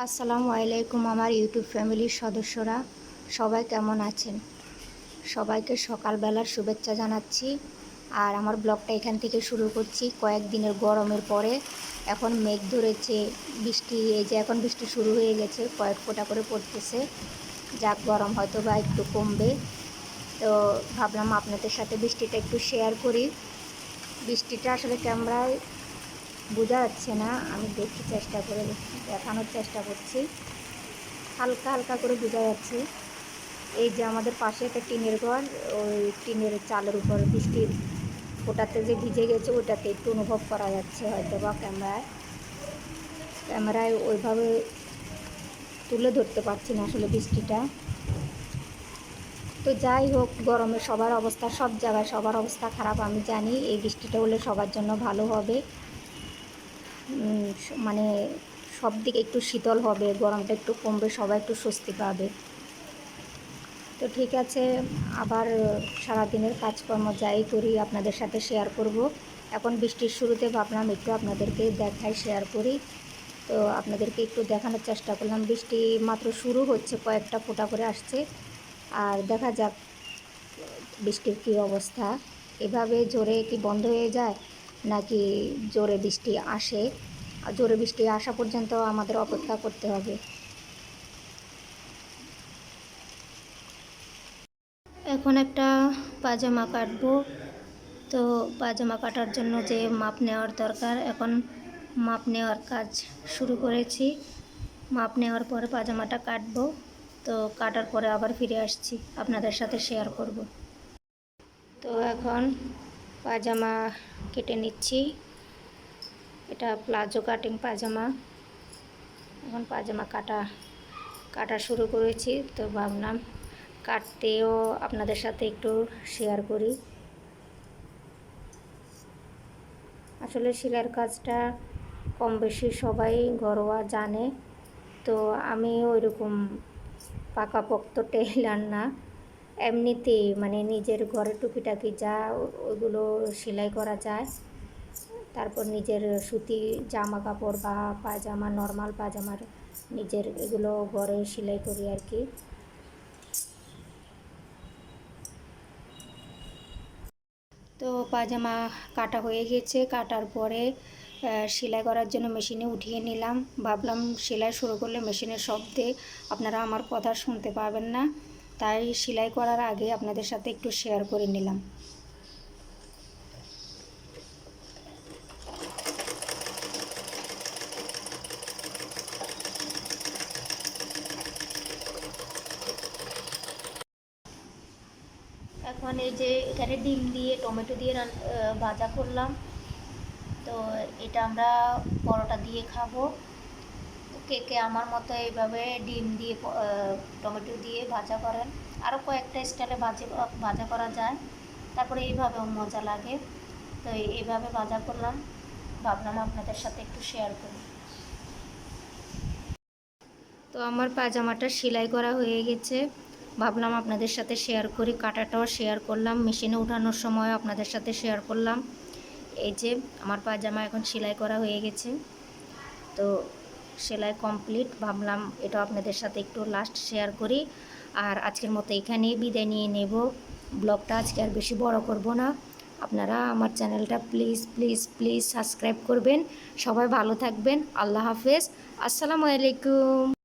আসসালামু আলাইকুম আমার ইউটিউব ফ্যামিলির সদস্যরা। সবাই কেমন আছেন? সবাইকে সকালবেলার শুভেচ্ছা জানাচ্ছি। আর আমার ব্লগটা এখান থেকে শুরু করছি। কয়েকদিনের গরমের পরে এখন মেঘ ধরেছে, বৃষ্টি, এই যে এখন বৃষ্টি শুরু হয়ে গেছে, কয়েক ফোঁটা করে পড়তেছে। যাক, গরম হয়তো বা একটু কমবে। তো ভাবলাম আপনাদের সাথে বৃষ্টিটা একটু শেয়ার করি। বৃষ্টিটা আসলে ক্যামেরায় বোঝা যাচ্ছে না। আমি দেখি চেষ্টা করে দেখানোর চেষ্টা করছি। হালকা হালকা করে বোঝা যাচ্ছে। এই যে আমাদের পাশে একটা টিনের ঘর, ওই টিনের চালের উপর বৃষ্টির ওটাতে যে ভিজে গেছে, ওটাতে একটু অনুভব করা যাচ্ছে হয়তো বা ক্যামেরায়। ক্যামেরায় ওইভাবে তুলে ধরতে পারছি না আসলে বৃষ্টিটা। তো যাই হোক, গরমে সবার অবস্থা, সব জায়গায় সবার অবস্থা খারাপ, আমি জানি। এই বৃষ্টিটা হলে সবার জন্য ভালো হবে। মানে সব দিকে একটু শীতল হবে, গরমটা একটু কমবে, সবাই একটু স্বস্তি পাবে। তো ঠিক আছে, আবার সারাদিনের কাজকর্ম যাই করি, আপনাদের সাথে শেয়ার করব। এখন বৃষ্টির শুরুতে ভাবলাম একটু আপনাদেরকে দেখাই শেয়ার করি। তো আপনাদেরকে একটু দেখানোর চেষ্টা করলাম। বৃষ্টি মাত্র শুরু হচ্ছে, কয়েকটা ফোঁটা করে আসছে। আর দেখা যাক বৃষ্টির কী অবস্থা। এভাবে জোরে কি বন্ধ হয়ে যায়? নাকি জোরে বৃষ্টি আসে। আর জোরে বৃষ্টি আসা পর্যন্ত আমাদের অপেক্ষা করতে হবে। এখন একটা পাজামা কাটবো। তো পাজামা কাটার জন্য যে মাপ নেওয়ার দরকার, এখন মাপ নেওয়ার কাজ শুরু করেছি। মাপ নেওয়ার পরে পাজামাটা কাটবো। তো কাটার পরে আবার ফিরে আসছি। আপনাদের সাথে শেয়ার করব। তো এখন পাজামা কেটে নিচ্ছি। এটা প্লাজো কাটিং পাজামা এখন পাজামা কাটা কাটা শুরু করেছি তো ভাবলাম কাটতেও আপনাদের সাথে একটু শেয়ার করি। আসলে সেলাইয়ের কাজটা কম বেশি সবাই ঘরোয়া জানে। তো আমি ওইরকম পাকাপোক্ত টেলার না। এমনিতেই মানে নিজের ঘরে টুকিটাকি যা ওইগুলো সেলাই করা যায়। তারপর নিজের সুতি জামা কাপড় বা পাজামা নর্মাল পাজামার নিজের এগুলো ঘরে সেলাই করি আর কি। তো পাজামা কাটা হয়ে গেছে কাটার পরে সেলাই করার জন্য মেশিনে উঠিয়ে নিলাম। ভাবলাম সেলাই শুরু করলে মেশিনের শব্দে আপনারা আমার কথা শুনতে পাবেন না। তাই সেলাই করার আগে আপনাদের সাথে একটু শেয়ার করে নিলাম। এখন এই যে এখানে ডিম দিয়ে, টমেটো দিয়ে ভাজা করলাম। তো এটা আমরা পরোটা দিয়ে খাব। কে কে আমার মতো এইভাবে ডিম দিয়ে টমেটো দিয়ে ভাজা করেন। আরও কয়েকটা স্টাইলে ভাজি, ভাজা করা যায়। তারপরে এইভাবেও মজা লাগে। তো এইভাবে ভাজা করলাম। ভাবলাম আপনাদের সাথে একটু শেয়ার করি। তো আমার পাজামাটা সেলাই করা হয়ে গেছে। ভাবলাম আপনাদের সাথে শেয়ার করি। কাটাটাও শেয়ার করলাম। মেশিনে উঠানোর সময় আপনাদের সাথে শেয়ার করলাম। এই যে, আমার পাজামা এখন সেলাই করা হয়ে গেছে। তো সেলাই কমপ্লিট ভাবলাম এটা আপনাদের সাথে একটু লাস্ট শেয়ার করি। আর আজকের মতো এখানেই বিদায় নিয়ে নেব। ব্লগটা আজকে আর বেশি বড় করব না। আপনারা আমার চ্যানেলটা প্লিজ প্লিজ প্লিজ সাবস্ক্রাইব করবেন। সবাই ভালো থাকবেন। আল্লাহ হাফেজ। আসসালামু আলাইকুম।